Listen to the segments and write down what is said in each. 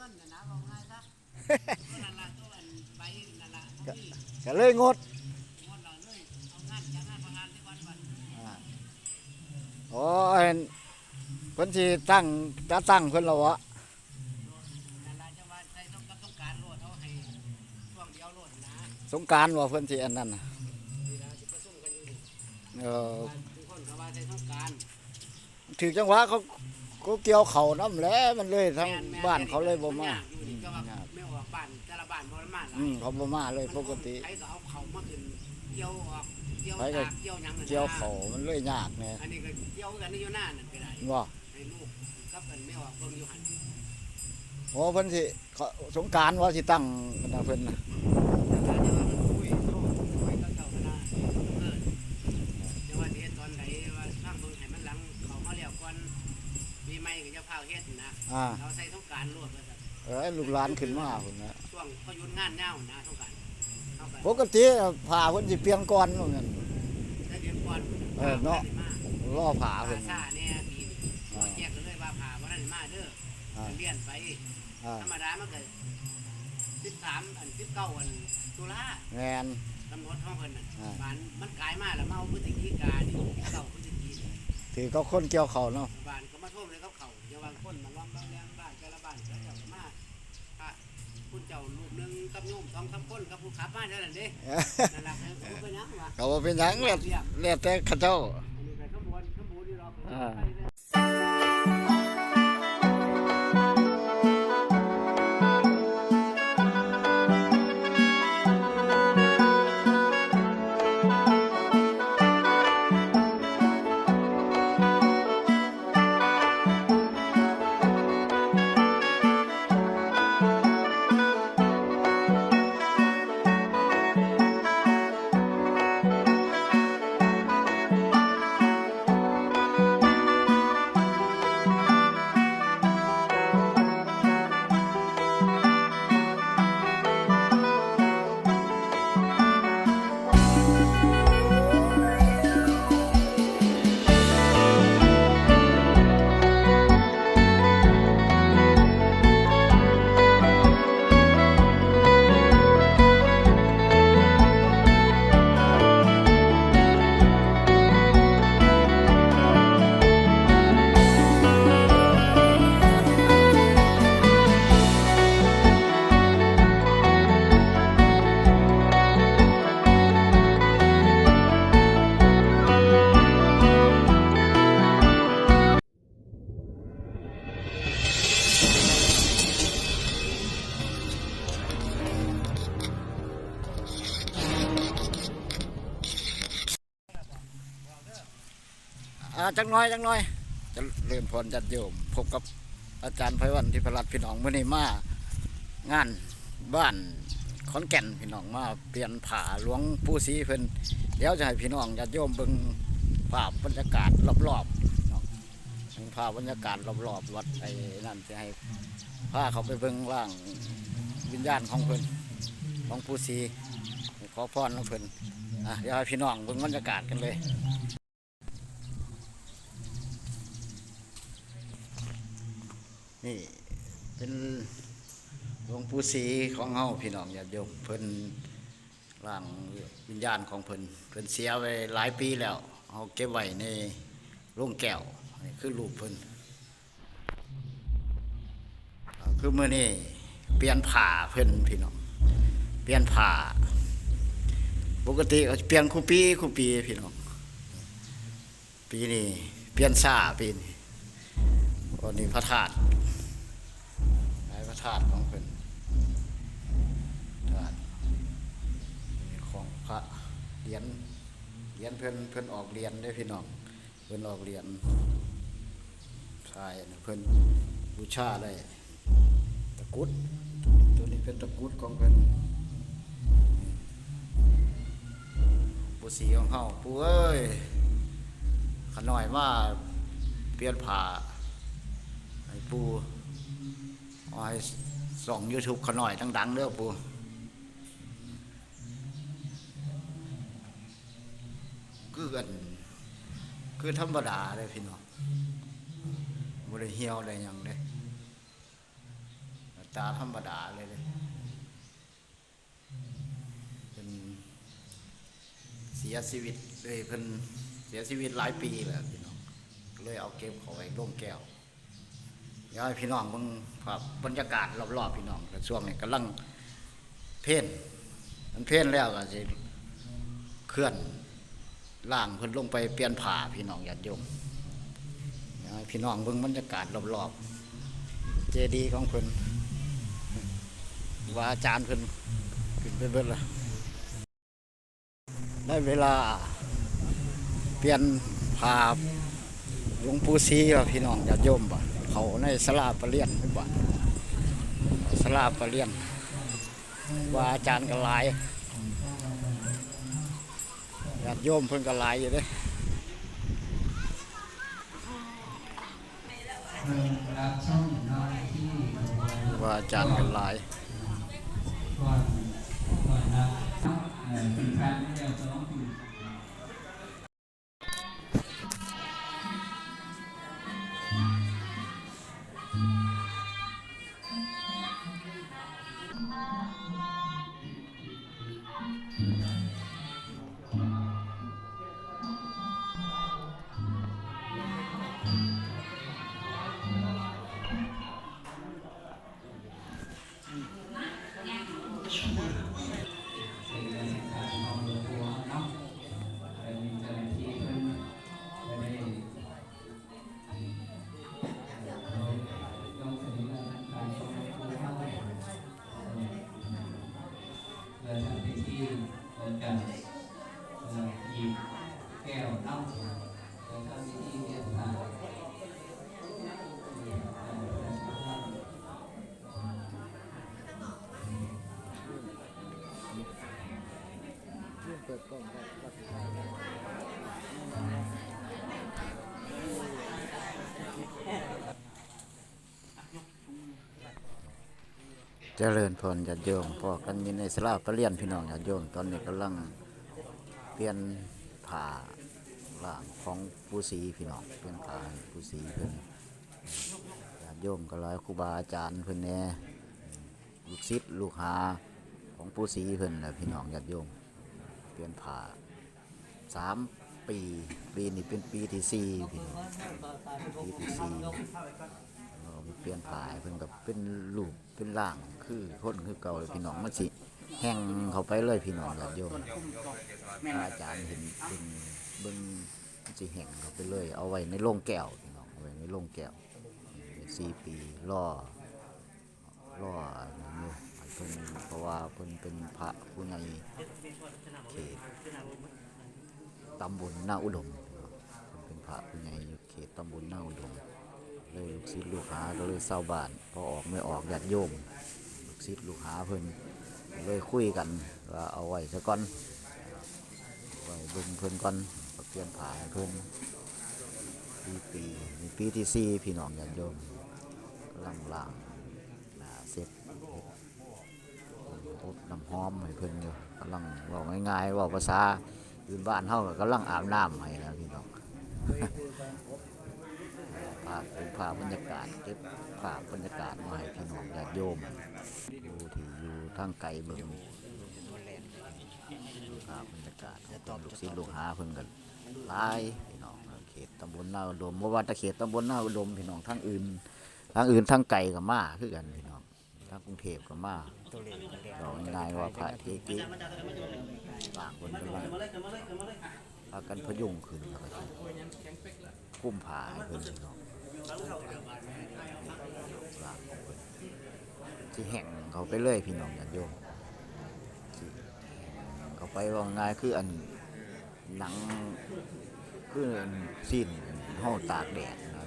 งินน่ะนะเอาง่ายซะตัวนั่นละตัวอันใบนั่นละบ่มีก็เลยงดงดเราเลยเอางานจากงานประธานที่วันวันอ่าโอ้ยเพิ่นสิตั้งจะตั้งเพิ่นแล้ววะนั่นละจะว่าใช้ต้องกับต้องการโลดเอาให้ช่วงเดียวโลดนะสงกรารว่าเพิ่นสิอันนั้นน่ะนี่ละสิประชุมกันอยู่นี่เออทุกคนก็ว่าใช้ต้องการถึงจังหวะเขา เขาเกี่ยวเขาน้ำแหล้วมันเลยทั้งแม่แบ้านเขาเลยบ่มานยกอยู่นี่ก็ว่าไม่ออกบ้านแต่ละบ้านบ่ได้มาหลายอืมเขาบ่มาเลยปกติใครก็เอาเขามาขึ้นเกี่ยวออกเกี่ยวใครก็ตากเกี่ยวหยังนั่นนะเกี่ยวเขามันเลยยากแน่อันนี้ก็เกี่ยวกันในอยู่หน้านั่นก็ได้ว่าให้ลูกกับกันไม่ออกเบิ่งอยู่หันโอ้เพิ่นสิเขาสงกรารว่าสิตั้งกันนะเพิ่นน่ะแต่ว่าจะว่ามันคุยโซ่ไว้กับเจ้าคณะเออจะว่าสิเฮ็ดตอนไหนว่าสร้างเบิ่งให้มันหลังเขามาแล้วก่อนมี ใหม่ก็จะพาเฮ็ดนะอ่าเราใส่ต้องการรวดว่าซั่นเอ้ยลูกหลานขึ้นมาพุ่นนะช่วงเขาหยุดงานยาวนะต้องการเอาไปปกติผ่าเพิ่นสิเปลี่ยนก่อนว่างั้นแล้วเดือนก่อนเออเนาะมรอผ่าผ่าเพิ่นซ่าเนี่ยปีนี้พอแจกกันเลยว่าผ่าบ่ทันมาเด้ออ่าเรียนไปอ่าธรรมดามันก็13อัน19อันตุลาแม่นตำรวจท้องเพิ่นน่ะอ่า บ้านมันกลายมาแล้วมาเอาพฤศจิกานี่เก่าพฤศจิกา ถือเขาคนเกี่ยวเขาเนาะ บ้านก็มาท่วมเลยเขาเขาอย่า บางคนมาล้อมบ้านแรงบ้านแต่ละบ้านแต่ละเจ้าก็มาพระคุณเจ้าลูกหนึงกับโยมสองสามคนกับผู้ขับมาเท่านั้นเด้นั่นล่ะเออเขาเป็นหยังวะเขาว่าเป็นหยังแล้วแล้วแต่เขาเจ้าอันนี้ไปขบวนขบวนที่เราไปอ่าไป อ่าจักหน้อยจักหน้อย จะเริ่มพรจัดโยมพบกับอาจารย์ไพวันที่พรัตน์พี่น้องมื่อนี้มางานบ้านขอนแก่นพี่น้องมาเปลี่ยนผ่าหลวงปู่ศรีเพิ่นเดี๋ยวจะให้พี่น้องญาติโยมเบิ่งภาพบรรยากาศรอบๆพี่น้องเบิ่งภาพบรรยากาศรอบๆวัดไอ้นั่นจะให้พาเขาไปเบิ่งร่างวิญญาณของเพิ่นของปู่ศรีขอพรของเพิ่นอะเดี๋ยวให้พี่น้องเบิ่งบรรยากาศกันเลย นี่เป็นหลวงปู่ศรีของเฮาพี่น้องญาติโยมเพิ่นร่างวิญญาณของเพิ่นเพิ่นเสียไปหลายปีแล้วเฮาเก็บไว้ในโรงแก้วนี่คือรูปเพิ่นคือมื้อนี้เปลี่ยนผ้าเพิ่นพี่น้องเปลี่ยนผ้าปกติก็เปลี่ยนคู่ปีคู่ปีพี่น้องปีนี้เปลี่ยนซาปีนี้วันนี้พระธาตุ ระธาตุของเพิ่นธาตุของพระเหรียญเหรียญเพิ่นเพิ่นออกเหรียญได้พี่น้องเพิ่นออกเหรียญชายเพิ่นบูชาได้ตะกุดตัวนี้เป็นตะกุดของเพิ่นปูสีของเฮาปูเอ้ยขน่อยมาเปลี่ยนผ้าให้ปู อาให้ส่องยูทูบเขาหน่อยดังๆเด้อปูคือกัน คือธรรมดาเลยพี่น้องบ่ได้เหี่ยวได้หยังเด้ตาธรรมดาเลยเลยเป็นเสียชีวิตเลยเพิ่นเสียชีวิตหลายปีแล้วพี่น้องเลยเอาเก็บเขาไว้ร่มแก้ว อยากให้พี่น้องเบิ่งภาพบรรยากาศรอบๆพี่น้องแต่ช่วงนี้กำลังเพ่นมันเพ่นแล้วก็สิเคลื่อนล่างเพิ่นลงไปเปลี่ยนผ้าพี่น้องญาติโยมอยากให้พี่น้องเบิ่งบรรยากาศรอบๆเจดีย์ของเพิ่นว่าอาจารย์เพิ่นขึ้นไปเบิดละได้เวลาเปลี่ยนภาพหลวงปู่ศรีแล้วพี่น้องญาติโยมบ่ เขาในสลาปะเลียนไม่บ่สลาปะเลียน ว่าอาจารย์ก็หลายญาติโยมเพิ่นก็หลายอยู่เด้รับช่องน้อยว่าอาจารย์ก็หลายก่อนก่อนนะเอ่อถึงการเรียกร้อง Mm-hmm. ก้วเนาะเพื่อทำพิธีเรียกพระเอ่อพระสงฆ์เจริญพรญาติโยมพอกันยู่ในสลาปะเลียนพี่น้องญาติโยมตอนนี้กำลังเปลี่ยนผ้าล่า ของผู้ศรีพี่น้องเปลี่ยนผ้าให้ผู้ศรีเพิ่นญาติโยมก็หลายครูบาอาจารย์เพิ่นแหน่ลูกศิษย์ลูกหาของผู้ศรีเพิ่นแหละพี่น้องญาติโยมเปลี่ยนผ้าสามปีปีนี้เป็นปีที่สี่พี่น้องปีที่สี่เราเปลี่ยนผายเพิ่นกับเป็นรูปเป็นร่างคือคนคือเก่าเลยพี่น้องมันสิแห้งเขาไปเลยพี่น้องญาติโยมอาจารย์เห็นเบิ่งเบิ่ง มันสิแห้งเขาไปเลย เอาไว้ในโรงแก้วพี่น้องเอาไว้ในโรงแก้วสี่ปีล่อล่ออย่างนี้เพิ่นเพราะว่าเพิ่นเป็นพระผู้ในเขตตำบลนาอุดมเพิ่นเป็นพระผู้ใหญ่อยู่เขตตำบลนาอุดมเลยลูกศิษย์ลูกหาก็เลยเศร้าบ้านพอออกไม่ออกญาติโยมลูกศิษย์ลูกหาเพิ่นเลยคุยกันว่าเอาไว้ซะก่อนไว้เบิ่งเพิ่นก่อน เปลี่ยนผ่าให้เพิ่นปีปีนี่ปีที่สี่พี่น้องญาติโยมกำลังล้างน้าเสร็จอบน้ำหอมให้เพิ่นอยู่กำลังเว่าง่ายๆว่าภาษาอื่นบ้านเฮาก็กำลังอาบน้ำให้นะพี่น้องภาพเป็นภาพบรรยากาศเก็บภาพบรรยากาศมาให้พี่น้องญาติโยมอยู่ที่อยู่ทางไกลเบิ่งภาพบรรยากาศตอนลูกศิษย์ลูกหาเพิ่นกัน หลายพี่น้องเขตตำบลนาอุดมบ่ว่าแต่เขตตำบลนาอุดมพี่น้องทางอื่นทางอื่นทางไกลก็มาคือกันพี่น้องทางกรุงเทพก็มาเราง่ายว่าพระเกจิต่างคนกำลังพากันพยุงขึ้นแล้วก็คุ้มผาให้เพิ่นพี่น้องลากของเพิ่นที่แห่งเขาไปเลยพี่น้องญาติโยมสิแห่งเขาไปว่าง่ายคืออัน หนังคืออันสิ้นห้องตากแดดนะ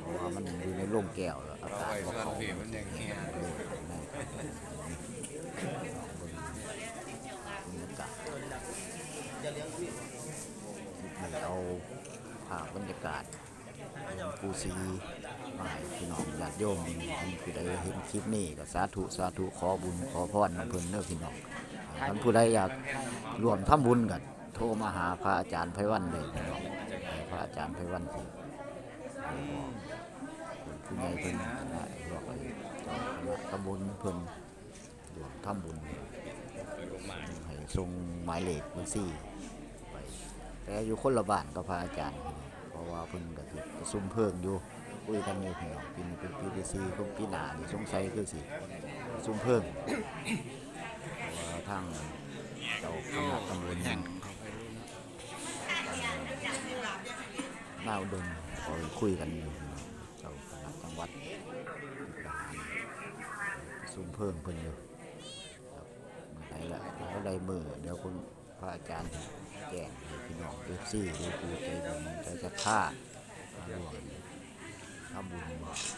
เพราะว่ามันอยู่ในโรงแก้วแล้วอากาศบ่เข้ามันยังแห้งเลยนะบรรยากาศเอาภาพบรรยากาศปูซีมาให้พี่น้องญาติโยมท่านผู้ใดเห็นคลิปนี้ก็สาธุสาธุขอบุญขอพรนำเพิ่นเด้อพี่น้องท่านผู้ใดอยากร่วมทำบุญกัน โทรมาหาพระอาจารย์ไพวันเลยพระอาจารย์ไพวันสิบอผู้ใหญ่เพิ่นได้บอกไว้จ้าตำบลเพิ่นรวมทำบุญให้ทรงหมายเลขบัญชีไปแต่อยู่คนละบ้านกับพระอาจารย์ เพราะว่าเพิ่นก็สิประชุมเพิ่งอยู่คุยกันอยู่พี่น้องปีนี้เป็นปีที่สี่ของปีหน้านี่สงสัยคือสิประชุมเพิ่งว่าทางเจ้าคณะตำบล หน้าอุดมเขาคุยกันอยู่พี่น้องเจ้าคณะจังหวัดสูงเพิ่มเพิ่นอยู่ครับไหนละแล้วใดมือเดี๋ยวคุณพระอาจารย์แจ้งให้พี่น้องเอฟซีหรือผู้ใจบุญใจจะท่ามาร่วมทำบุญ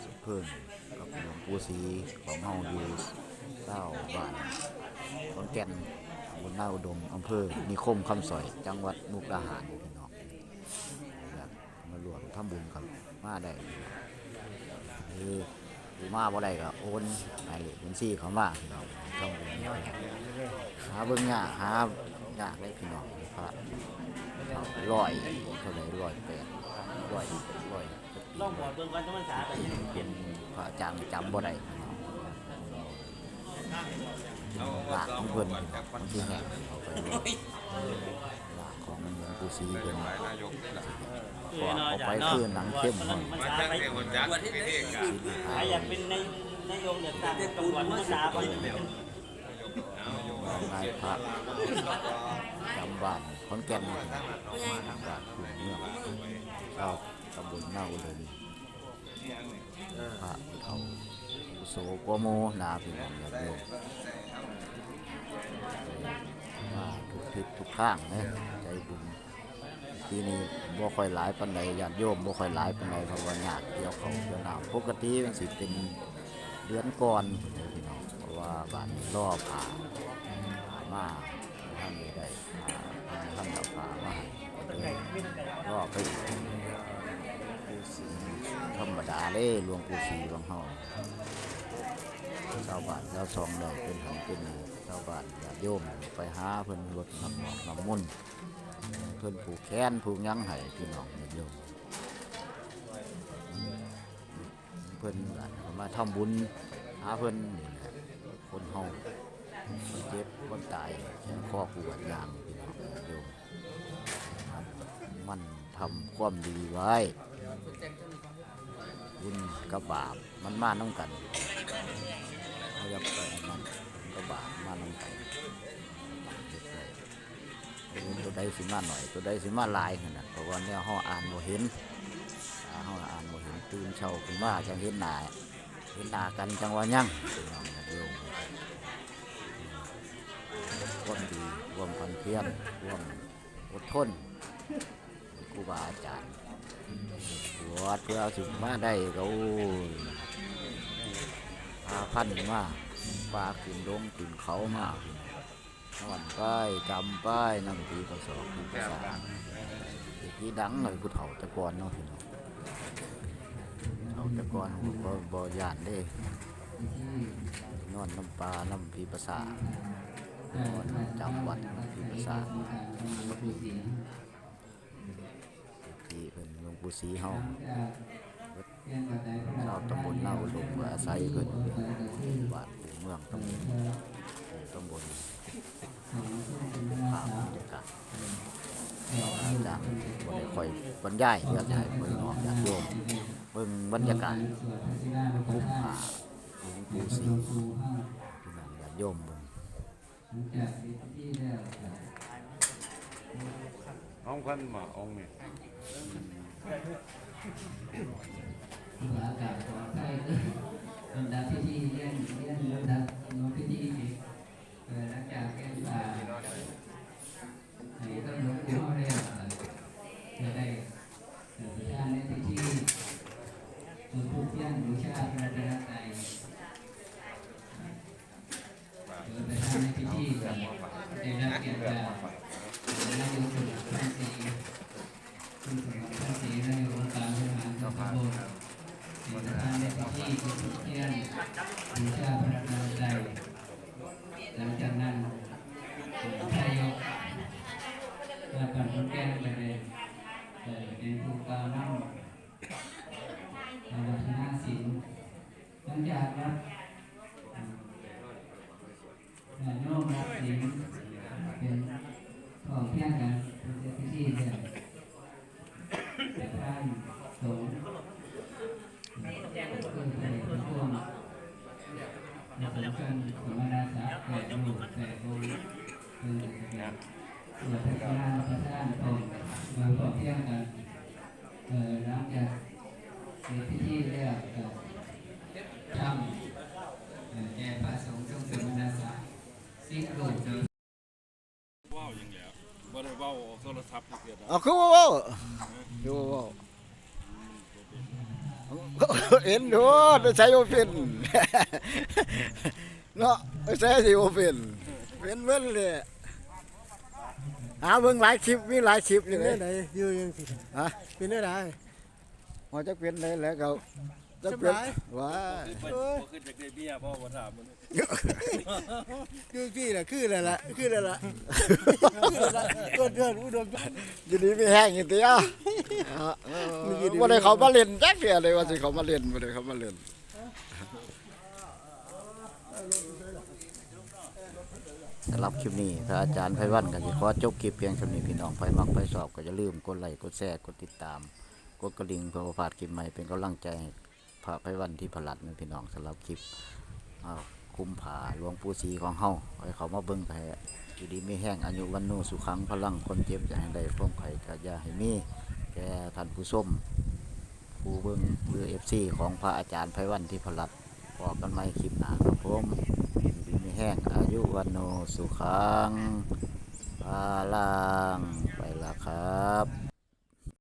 สุเพิ่มกับหลวงปู่ศรีของเฮาอยู่เต้าบ้านขอนแก่นบนหน้าอุดมอำเภอนิคมคำสอย จังหวัดมุกดาหารพี่น้องอยากมารวม ทำบุญกับ มาได้หรือหรือมาบ่ได้ก็โอนหมายเลขบัญชีเขามาพี่น้องต้องเบิ่งหาเบิ่งยากหายากเลยพี่น้องพระร้อยเท่าไหร่ร้อยแปดร้อยร้อยลองบอกเบิ่งวันต้องมันสาไปเป็นพระอาจารย์จำบ่ได้พี่น้องหลากของเพิ่นบางทีแห้งเขาไปหลากของหลวงปู่ศรีเพิ่น ขอเอาไปคือหนังเข้มหน่อยมันาสาจากไปเทคนจักพิธีกาใครอยากเป็นในนายกเดือดตั้งตำรวจมันสาไปนายพระจำบ้านขอนแก่นบ้านขุนเมืองชาวตำบลหน้าอุดมพระเฒ่าอุโสโกโมนาพี่น้องญาติโยมมาทุกทิศทุกข้างนะใจบุญ ปีนี้บ่ค่อยหลายปานใดญาติโยมบ่ค่อยหลายปานใดเพราะว่าญาติเกี่ยวเขาเกี่ยวน้ำปกติมันสิเป็นเดือนก่อนพี่น้องเพราะว่าบ้านนี้รอผ่ามาท่านได้มาท่านเอาผามาก็เลยก็ไปปูสีธรรมดาเลยหลวงปู่ศรีของเฮาชาวบ้านชาวซองเลยเป็นหันเป็นชาวบ้านญาติโยมไปหาเพิ่นรดน้ำหมอกน้ำมนต์ เพิ่นผูกแขนผูกยังให้พี่น้องญาติโยมเพิ่นมาทำบุญหาเพิ่นนี่แหละคนเฮาคนเจ็บคนตายแขนข้อปวดยางพี่น้องโยมมันทำความดีไว้บุญกับบาปมันมาน้ำกันเขาจะไปอันนั้นกับบาปมาน้ำกัน ตัวใดสิมาหน่อย ตัวใดสิมาหลายขนาดเพราะว่าเนี่ยห้ออ่านบ่เห็นห้ออ่านบ่เห็นตื่นเช้าขึ้นมาจังเห็นหน้าเห็นหน้ากันจังว่ายั่งพี่น้องโยมร่วมดีร่วมพันเพียรร่วมอดทนครูบาอาจารย์บวชเพื่อสิ่งมาได้ก็โอ้ยพาพันมาปลาขึ้นลงขึ้นเขามา นอนป้ายจำป้ายนั่งทีกระสอบทีกระสาทีดังเลยผู้เฒ่าตะกอนเนาะพี่น้องเฒ่าตะกอนบ่บ่ยานเด้นอนน้ำปลาน้ำพีภาษาจำวัดที่ประสาทที่เป็นหลวงปู่ศรีเฮาชาวตำบลเน่าอุดมก็อาศัยเพิ่นบ้านปู่เมืองตำบล ตำบลภาพบรรยากาศอาจารย์บ่ได้คอยบรรยายเพื่อจะให้เพิ่นนองญาติโยมเบิ่งบรรยากาศคุ้มค่าหลวงปู่ศรีพี่น้องญาติโยมเบิ่งห้องพันหมาองค์เนี่ยอากาศขอให้ลำดับพิธีเลี้ยง เปิดทางพระธาตุเป็นมาต่อเที่ยงกันเออหลังจากเสร็จพิธีแล้วก็ทำแก่พระสงฆ์ทรเสมณศักดิ์สิ่งโลดเจอว้าวยังไงบ่ได้วาวโทรศัพท์เสีดอ๋อคือว้าวคือว้าวเอ็นดูใช้โอฟินเนาะใช้สิโอเฟนเป็นเว้นเลย หาเบิ่งหลายคลิปมีหลายคลิปอยู่เป็นเลได้ยไหนอยู่ยังสิฮะเป็นได้ไหนพอจะเป็นได้แล้วก็จะเป็นสบาย ว้าเอ้ยขึ้นจากเบี้ยพ่อมาถามมันคือที่ละคือละละคือละละคือละละตัวเดินอุดม อยู่ดีไม่แห้งอีกทีอะบ่ได้เขามาเล่นจักเดียวเลยว่าสิเขามาเล่นบ่ได้เขามาเล่น สำหรับคลิปนี้ถ้าอาจารย์ไพวันก็สิขอจบคลิปเพียงเท่านี้พี่น้องไฟมักไฟชอบก็อย่าลืมกดไลค์กดแชร์กดติดตาม กดกระดิ่งเพื่อบ่พาดคลิปใหม่เป็นกำลังใจให้พระไพวันที่ผลัดนะพี่น้องสำหรับคลิปอ้าวคุมผาหลวงปู่ศรีของเฮาให้เขามาเบิ่งให้อยู่ดีไม่แห้งอายุวันโนสุขังพลังคนเจ็บจะให้ได้พ้องไข่กะยาให้มีแก่ท่านผู้ชมผู้เบิ่งหรือ FC ของพระอาจารย์ไพวันที่ผลัดพอกกันใหม่คลิปหนาครับผมอยู่ดีไม่แห้งอายุวันโนสุขังพลังไปละครับ